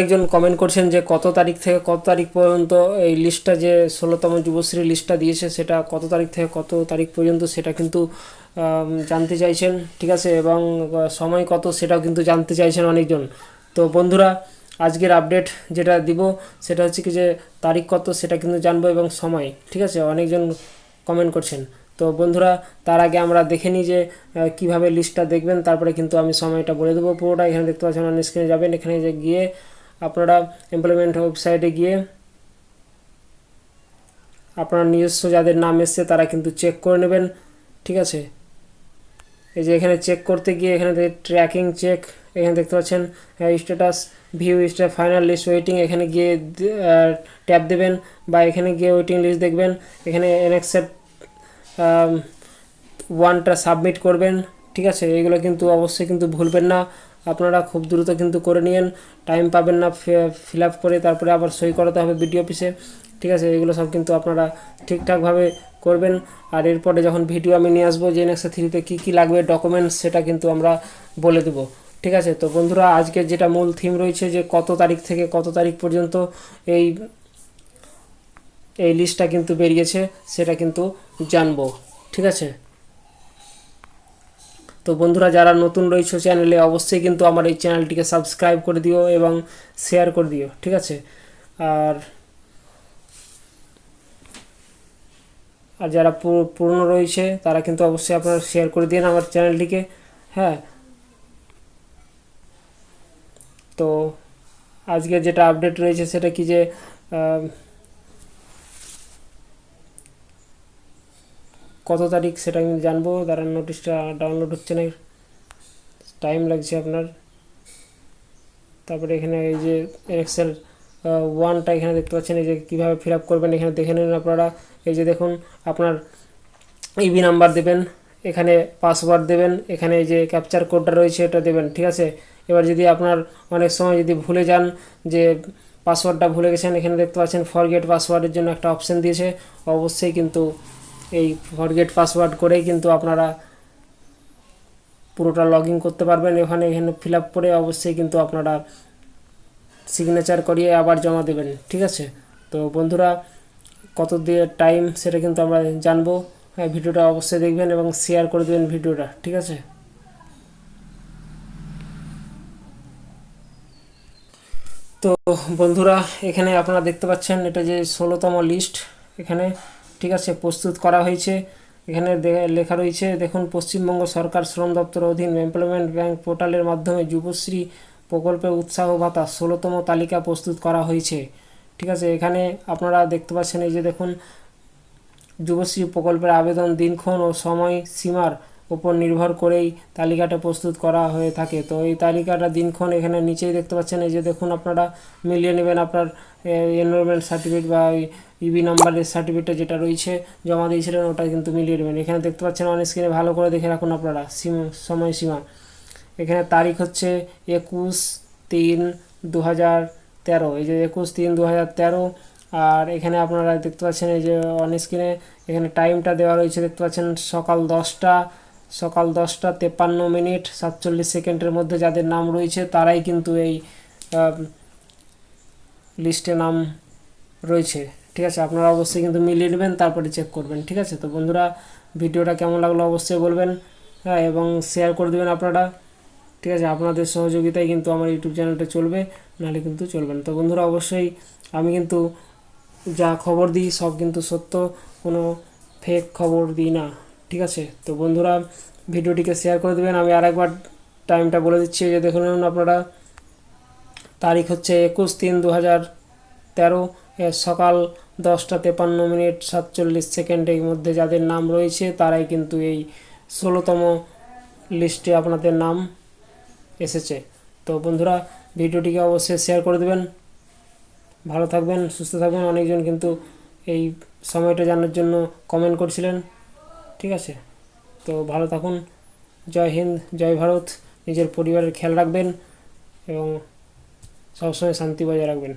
একজন কমেন্ট করছেন যে কত তারিখ থেকে কত তারিখ পর্যন্ত এই লিস্টটা যে ষোলোতম যুবশ্রী লিস্টটা দিয়েছে সেটা কত তারিখ থেকে কত তারিখ পর্যন্ত সেটা কিন্তু জানতে চাইছেন, ঠিক আছে? এবং সময় কত সেটাও কিন্তু জানতে চাইছেন অনেকজন। তো বন্ধুরা, আজকের আপডেট যেটা দিব সেটা হচ্ছে কি যে তারিখ কত সেটা কিন্তু জানব এবং সময়, ঠিক আছে? অনেকজন কমেন্ট করছেন। তো বন্ধুরা, তার আগে আমরা দেখে নিই যে কীভাবে লিস্টটা দেখবেন, তারপরে কিন্তু আমি সময়টা বলে দেবো পুরোটা। এখানে দেখতে পাচ্ছেন অন স্ক্রিনে যাবেন। এখানে যে গিয়ে আপনারা এমপ্লয়মেন্ট ওয়েবসাইটে গিয়ে আপনার নিজস্ব যাদের নাম এসছে তারা কিন্তু চেক করে নেবেন, ঠিক আছে? এই যে এখানে চেক করতে গিয়ে এখানে ট্র্যাকিং চেক এখানে দেখতে পাচ্ছেন status view status final list waiting এখানে গিয়ে ট্যাপ দেবেন বা এখানে গিয়ে ওয়েটিং লিস্ট দেখবেন, এখানে এনএক্সেপ্ট ওয়ানটা সাবমিট করবেন, ঠিক আছে? এগুলো কিন্তু অবশ্যই কিন্তু ভুলবেন না। আপনারা খুব দ্রুত কিন্তু করে নিন টাইম পাবেন না ফিল আপ করে তারপরে আবার সই করাতে হবে বিডিও অফিসে ঠিক আছে, এগুলো সব কিন্তু আপনারা ঠিকঠাকভাবে করবেন। আর এরপরে যখন ভিডিও আমি নিয়ে আসব, যে নেক্সট থ্রিতে কী কী লাগবে ডকুমেন্টস সেটা কিন্তু আমরা বলে দেবো। ঠিক আছে, তো বন্ধুরা, আজকে যেটা মূল থিম রয়েছে যে কত তারিখ থেকে কত তারিখ পর্যন্ত এই এই লিস্টটা কিন্তু বেরিয়েছে, সেটা কিন্তু জানব। ঠিক আছে? তো বন্ধুরা, যারা নতুন রয়েছে চ্যানেলে, অবশ্যই কিন্তু আমার এই চ্যানেলটিকে সাবস্ক্রাইব করে দিও এবং শেয়ার করে দিও, ঠিক আছে? আর আর যারা পুরনো রয়েছে, তারা কিন্তু অবশ্যই আপনারা শেয়ার করে দিন আমার চ্যানেলটিকে হ্যাঁ? তো, আজকে যেটা আপডেট রয়েছে সেটা কি যে কত তারিখ সেটা আমি জানব দাঁড়ান নোটিশটা ডাউনলোড হচ্ছে না। টাইম লাগছে আপনার। তারপরে এখানে এই যে এক্সেল ওয়ানটা এখানে দেখতে পাচ্ছেন, এই যে কীভাবে ফিল আপ করবেন এখানে দেখে নিন আপনারা। এই যে দেখুন, আপনার ইবি নাম্বার দেবেন, এখানে পাসওয়ার্ড দেবেন, এখানে এই যে ক্যাপচার কোডটা রয়েছে, এটা দেবেন, ঠিক আছে? এবার যদি আপনার অনেক সময় যদি ভুলে যান যে পাসওয়ার্ডটা ভুলে গেছেন, এখানে দেখতে পাচ্ছেন ফরগেট পাসওয়ার্ডের জন্য একটা অপশন দিয়েছে। অবশ্যই কিন্তু এই ফরগেট পাসওয়ার্ড করেই কিন্তু আপনারা পুরোটা লগ করতে পারবেন। এখানে এখানে ফিল আপ করে অবশ্যই কিন্তু আপনারা সিগনেচার করিয়ে আবার জমা দেবেন, ঠিক আছে? তো বন্ধুরা, কত দিয়ে টাইম সেটা কিন্তু আমরা জানব। হ্যাঁ ভিডিওটা অবশ্যই দেখবেন এবং শেয়ার করে দেবেন ভিডিওটা, ঠিক আছে? তো বন্ধুরা, এখানে আপনারা দেখতে পাচ্ছেন এটা যে ষোলোতম লিস্ট এখানে। ঠিক আছে, প্রস্তুত করা হয়েছে। এখানে লেখা রয়েছে, দেখুন, পশ্চিমবঙ্গ সরকার শ্রম দপ্তর অধীন এমপ্লয়মেন্ট ব্যাংক পোর্টালের মাধ্যমে যুবশ্রী প্রকল্পে উৎসাহ ভাতা ষোলোতম তালিকা প্রস্তুত করা হয়েছে। ঠিক আছে, এখানে আপনারা দেখতে পাচ্ছেন এই যে দেখুন, যুবশ্রী প্রকল্পের আবেদন দিনক্ষণ ও সময় সীমার উপর নির্ভর করেই তালিকাটা প্রস্তুত করা হয়ে থাকে। তো এই তালিকাটা দিনক্ষণ এখানে নিচেই দেখতে পাচ্ছেন, এই যে দেখুন আপনারা মিলিয়ে নেবেন আপনার এনরোলমেন্ট সার্টিফিকেট বা ইবি নাম্বারের সার্টিফিকেট যেটা রয়েছে জমা দিয়েছিলেন, ওটা কিন্তু মিলিয়ে নেবেন। এখানে দেখতে পাচ্ছেন অন স্ক্রিনে ভালো করে দেখে রাখুন আপনারা, সীমা, সময়সীমা। এখানে তারিখ হচ্ছে একুশ তিন দু হাজার তেরো, এই যে একুশ তিন দু হাজার তেরো, আর এখানে আপনারা দেখতে পাচ্ছেন এই যে অন স্ক্রিনে এখানে টাইমটা দেওয়া রয়েছে, দেখতে পাচ্ছেন সকাল দশটা সকাল দশটা তেপ্পান্ন মিনিট সাতচল্লিশ সেকেন্ডের মধ্যে যাদের নাম রয়েছে, তারাই কিন্তু এই লিস্টে নাম রয়েছে। ঠিক আছে? আপনারা অবশ্যই কিন্তু মিলিয়ে নেবেন, তারপরে চেক করবেন। ঠিক আছে? তো বন্ধুরা, ভিডিওটা কেমন লাগল অবশ্যই বলবেন হ্যাঁ এবং শেয়ার করে দেবেন আপনারা। ঠিক আছে? আপনাদের সহযোগিতায় কিন্তু আমার ইউটিউব চ্যানেলটা চলবে, নাহলে কিন্তু চলবে না। তো বন্ধুরা, অবশ্যই আমি কিন্তু যা খবর দিই সব কিন্তু সত্য, কোনো ফেক খবর দিই না। ঠিক আছে? তো বন্ধুরা, ভিডিওটিকে শেয়ার করে দেবেন। আমি আরেকবার টাইমটা বলে দিচ্ছি। যে দেখে দেখুন আপনারা, তারিখ হচ্ছে একুশ তিন দু হাজার তেরো। সকাল দশটা তেপান্ন মিনিট সাতচল্লিশ সেকেন্ডের মধ্যে যাদের নাম রয়েছে, তারাই কিন্তু এই ষোলোতম লিস্টে আপনাদের নাম এসেছে। তো বন্ধুরা, ভিডিওটিকে অবশ্যই শেয়ার করে দেবেন। ভালো থাকবেন, সুস্থ থাকবেন। অনেকজন কিন্তু এই সময়টা জানার জন্য কমেন্ট করছিলেন। ঠিক আছে? তো ভালো থাকুন। জয় হিন্দ, জয় ভারত। নিজের পরিবারের খেয়াল রাখবেন এবং সবসময় শান্তি বজায় রাখবেন।